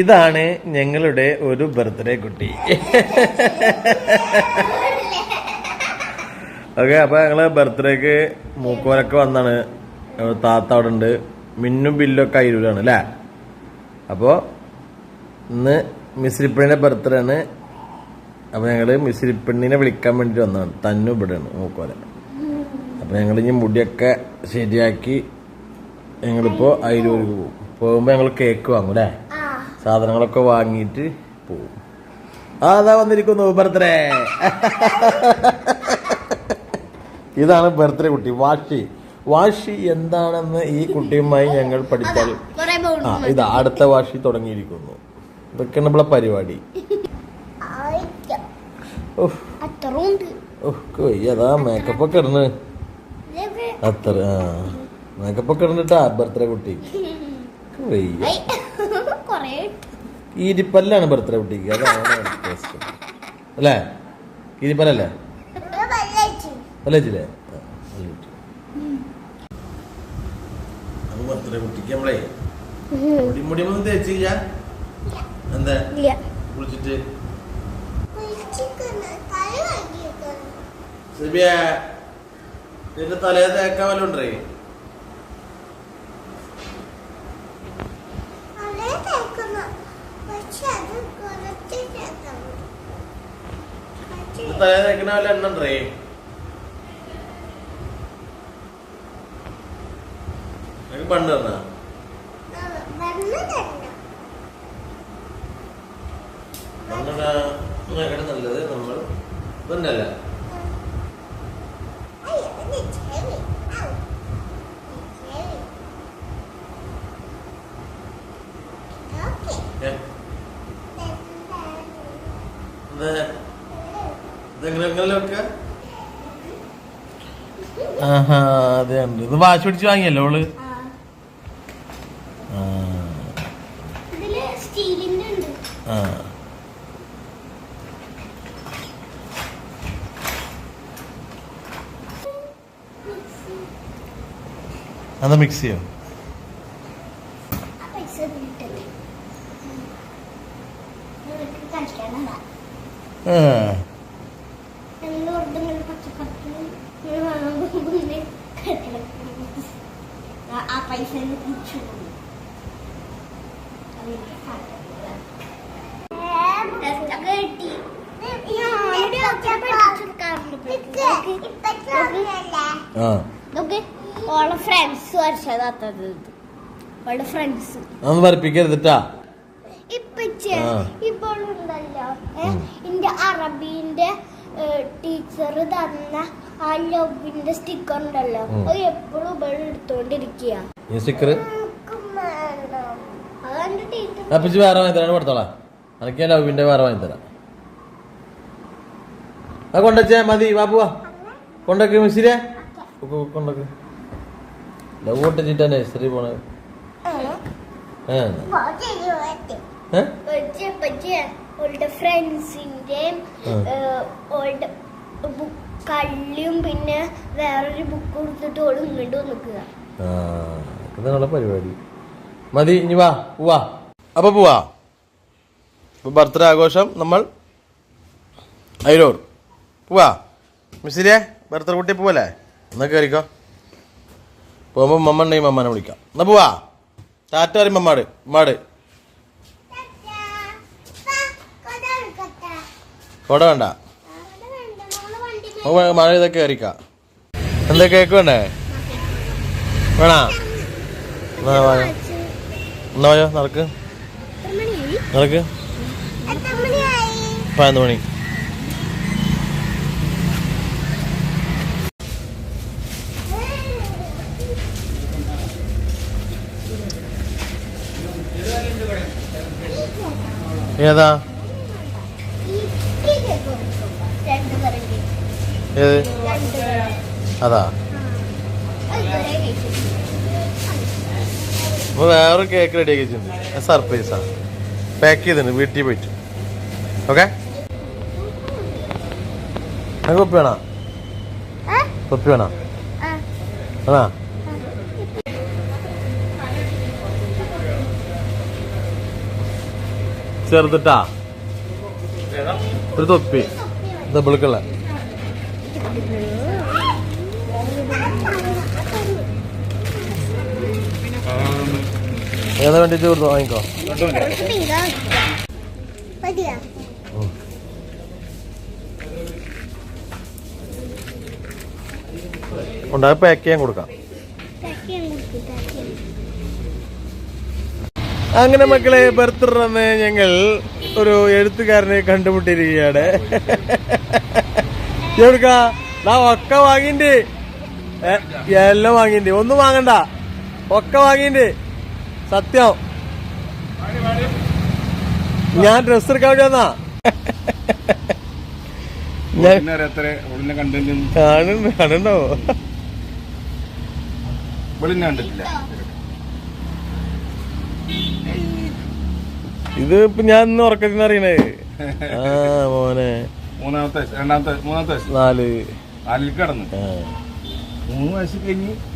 ഇതാണ് ഞങ്ങളുടെ ഒരു ബർത്ത്ഡേ കുട്ടി. ഓക്കെ അപ്പൊ ഞങ്ങൾ ബർത്ത്ഡേക്ക് മൂക്കോലൊക്കെ വന്നാണ്. താത്ത അവിടെ ഉണ്ട് മിന്നും ബില്ലൊക്കെ അയിരൂരാണ് അല്ലേ? അപ്പോ ഇന്ന് മിസ്രിപ്പെണ്ണിന്റെ ബർത്ത്ഡേ ആണ്. അപ്പൊ ഞങ്ങൾ മിസ്രിപ്പണ്ണിനെ വിളിക്കാൻ വേണ്ടി വന്നതാണ്. തന്നു ഇവിടെയാണ് മൂക്കോല അപ്പൊ ഞങ്ങൾ ഇനി മുടിയൊക്കെ ശരിയാക്കി ഞങ്ങളിപ്പോ അയിരൂർക്ക് പോകും. പോകുമ്പോ ഞങ്ങൾ കേക്ക് വാങ്ങും അല്ലേ? സാധനങ്ങളൊക്കെ വാങ്ങിയിട്ട് പോകും ആ അതാ വന്നിരിക്കുന്നു ബർത്ത്ഡേ. ഇതാണ് ബർത്ത്ഡേ കുട്ടി വാഷി. വാഷി എന്താണെന്ന് ഈ കുട്ടിയുമായി ഞങ്ങൾ പഠിച്ചാൽ ആ ഇതാ അടുത്ത വാഷി തുടങ്ങിയിരിക്കുന്നു. ഇതൊക്കെയാണ് നമ്മളെ പരിപാടി. അതാ മേക്കപ്പ് ഒക്കെ ഇടുന്നു അത്ര ആ മേക്കപ്പ് ഒക്കെ ഇടുന്നിട്ടാ ബർത്ത്ഡേ കുട്ടി. കൊറേ ഈരിപ്പല്ലാണ് ബർത്ത്ഡേ കുട്ടിക്ക്. അതാണ് ടേസ്റ്റ് അല്ലേ? ഈരിപ്പല്ലല്ലേ? ബർത്ത്ഡേ കുട്ടിക്ക് നമ്മളെ മുടി മുടി ഒന്നും തേച്ചില്ല? എന്താ? കുളിച്ചിട്ട്? നിന്റെ തലേ തേക്കാൻ വല്ല ഉണ്ടേ? തലേ തേക്കണ വല്ല എണ്ണ ഉണ്ടേ എനിക്ക് പണ്ട് തന്നാ? പണ്ടാണ് നല്ലത് നമ്മൾ ഇതന്നല്ല. ഏ? അതെ ഇത് വാശി പിടിച്ച് വാങ്ങിയല്ലോ ഓൾ ആ, ഇതിൽ സ്റ്റീലിന്റെ ഉണ്ട്. ആ. അതാ മിക്സ് ചെയ്യോ? ആ പൈസ കിട്ടല്ലേ നിനക്ക് കളിക്കാനല്ല ആ. ഞങ്ങൾ വെറുതെ ഇങ്ങനെ പച്ചക്കറിക്കും ഇങ്ങനെ വാങ്ങുമ്പോ ഇങ്ങനെ കളിക്കണം. ആ- ആ പൈസ ഒന്ന് തിരിച്ചു കൊടുക്കും. അതെനിക്ക് സാധനമില്ല. ടെസ്റ്റ് ഒക്കെ കിട്ടി. ഞാനിവിടെ ആ നോക്ക്. ഓളെ ഫ്രണ്ട്സ് വരച്ചതാത്തത് ഓളെ ഫ്രണ്ട്സ് അതൊന്ന് വരപ്പിക്കരുതിട്ടാ ഇപ്പച്ചേ ആ. ഇപ്പോഴുണ്ടല്ലോ. ഉം. എന്റെ അറബീന്റെ ടീച്ചർ തന്ന ആ ലവിന്റെ സ്റ്റിക്കർ ഉണ്ടല്ലോ. അത് എപ്പോഴും ഇവിടെ എടുത്തോണ്ടിരിക്കുക ഈ സ്റ്റിക്കർ അപ്പിച്ച് വേറെ വാങ്ങിത്തരാണ് കൊടുത്തോളാം എനിക്ക് ഞാൻ ലവിന്റെ വേറെ വാങ്ങിത്തരാം ആ കൊണ്ടുവച്ചേ മതി. വാ പോവാ. കൊണ്ടൊക്കെ മിസ്സിരെ കൊണ്ടൊക്കെ ലവ് പൊട്ടിച്ചിട്ടാ നഴ്സറി പോണത് ഫ്രണ്ട്സിന്റെ ഉം. കള്ളിയും പിന്നെ വേറൊരു ബുക്ക് കൊടുത്തിട്ട് ഓൾ ഇങ്ങോട്ട് നിൽക്കുക ആ പരിപാടി. മതി ഇനി വാ പോവാ. അപ്പൊ പോവാ. ഇപ്പൊ ബർത്ത്ഡേ ആഘോഷം നമ്മൾ അയിരൂർ പോവാ. മിസ്സിലെ ബർത്ത്ഡേ കുട്ടി പോവല്ലേ? എന്നാ കയറിക്കോ പോകുമ്പോ മമ്മ ഉണ്ടെങ്കിൽ മമ്മനെ വിളിക്കാം. എന്നാ പോവാ. ടാറ്റ പറയും മമ്മാട് ഉമ്മാട് കൊട വേണ്ട. മഴ ഇതൊക്കെ കയറിക്കാം. എന്താ കേക്ക് വേണ്ടേ വേണാ എന്നാ വായോ എന്നാ വായോ നടക്ക്. നടക്ക്. പതിനൊന്ന് മണി. ഏതാ? ഏത്? അതാ. അപ്പൊ വേറെ കേക്ക് റെഡി ആക്കി വെച്ചിട്ടുണ്ട് സർപ്രൈസാ പാക്ക് ചെയ്തിട്ടുണ്ട് വീട്ടിൽ പോയിട്ട്. ഓക്കെ കൊപ്പി വേണോ? കൊപ്പി വേണോ? അതാ ചെറുതിട്ടാ? ഒരു തൊപ്പി. ഡബിൾക്കുള്ള ഏതാ വേണ്ടി ചോദിച്ചു വാങ്ങിക്കോ? ഉണ്ടായ പാക്ക് ചെയ്യാൻ കൊടുക്കാം. കൊടുത്തു അങ്ങനെ മക്കളെ ബർത്ത്ഡേ ഞങ്ങൾ ഒരു എഴുത്തുകാരനെ കണ്ടുമുട്ടിയിരിക്കുകയാണ്. എവിടുക്കാ നാ ഒക്കെ വാങ്ങിണ്ട് എല്ലാം വാങ്ങിണ്ട് ഒന്നും വാങ്ങണ്ട. ഒക്കെ വാങ്ങിണ്ട് സത്യം. ഞാൻ ഡ്രസ് എടുക്കാൻ വേണ്ടി വന്നാ? കാണുണ്ടോ ഇത് ഇപ്പൊ ഞാൻ ഇന്ന് ഉറക്കത്തിന്ന് അറിയണേ ആ മോനെ. മൂന്നാമത്തെ രണ്ടാമത്തെ മൂന്നാമത്തെ നാല്. നാലിൽ കടന്നു. മൂന്ന് വയസ്സ് കഴിഞ്ഞ്